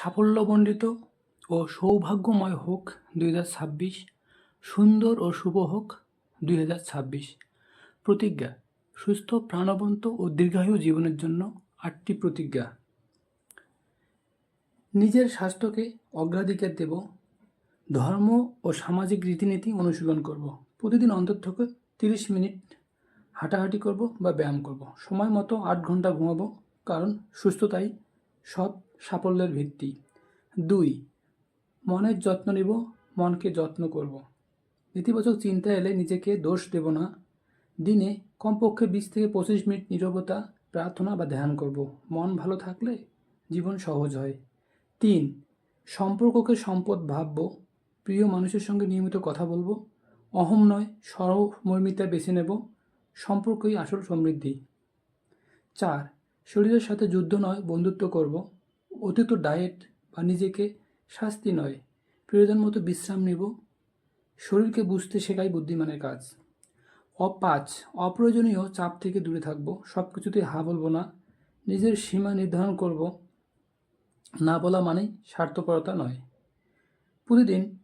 সাফল্যমণ্ডিত ও সৌভাগ্যময় হোক দুই হাজার ছাব্বিশ, সুন্দর ও শুভ হোক দুই হাজার ছাব্বিশ। প্রতিজ্ঞা, সুস্থ, প্রাণবন্ত ও দীর্ঘায়ু জীবনের জন্য আটটি প্রতিজ্ঞা। নিজের স্বাস্থ্যকে অগ্রাধিকার দেব, ধর্ম ও সামাজিক রীতিনীতি অনুশীলন করব। প্রতিদিন অন্তত তিরিশ মিনিট হাঁটাহাঁটি করব বা ব্যায়াম করব। সময় মতো আট ঘণ্টা ঘুমাবো, কারণ সুস্থতাই সব সাফল্যের ভিত্তি। দুই, মনের যত্ন নিব, মনকে যত্ন করব। নেতিবাচক চিন্তা এলে নিজেকে দোষ দেব না। দিনে কমপক্ষে বিশ থেকে পঁচিশ মিনিট নীরবতা, প্রার্থনা বা ধ্যান করব। মন ভালো থাকলে জীবন সহজ হয়। তিন, সম্পর্ককে সম্পদ ভাবব। প্রিয় মানুষের সঙ্গে নিয়মিত কথা বলব। অহম নয় সরমর্মিতা বেছে নেব। সম্পর্কই আসল সমৃদ্ধি। চার, শরীরের সাথে যুদ্ধ নয়, বন্ধুত্ব করব। অতিরিক্ত ডায়েট বা নিজেকে শাস্তি নয়। প্রয়োজন মতো বিশ্রাম নেব। শরীরকে বুঝতে শেখাই বুদ্ধিমানের কাজ। অ পাঁচ অপ্রয়োজনীয় চাপ থেকে দূরে থাকব। সব কিছুতে হা বলব না। নিজের সীমা নির্ধারণ করব। না বলা মানেই স্বার্থপরতা নয়। প্রতিদিন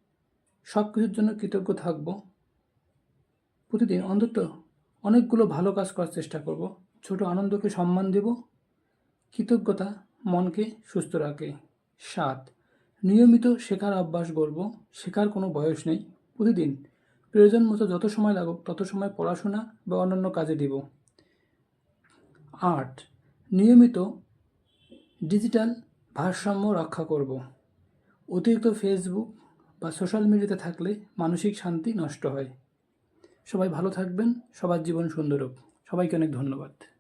সব কিছুর জন্য কৃতজ্ঞ থাকব। প্রতিদিন অন্তত অনেকগুলো ভালো কাজ করার চেষ্টা করব। ছোট আনন্দকে সম্মান দেব। কৃতজ্ঞতা মনকে সুস্থ রাখে। সাত, নিয়মিত শেখার অভ্যাস গড়ব। শেখার কোনো বয়স নেই। প্রতিদিন প্রয়োজন মতো যত সময় লাগুক, তত সময় পড়াশোনা বা অন্যান্য কাজে দিব। আট, নিয়মিত ডিজিটাল ভারসাম্য রক্ষা করব। অতিরিক্ত ফেসবুক বা সোশ্যাল মিডিয়াতে থাকলে মানসিক শান্তি নষ্ট হয়। সবাই ভালো থাকবেন। সবার জীবন সুন্দর হোক। সবাইকে অনেক ধন্যবাদ।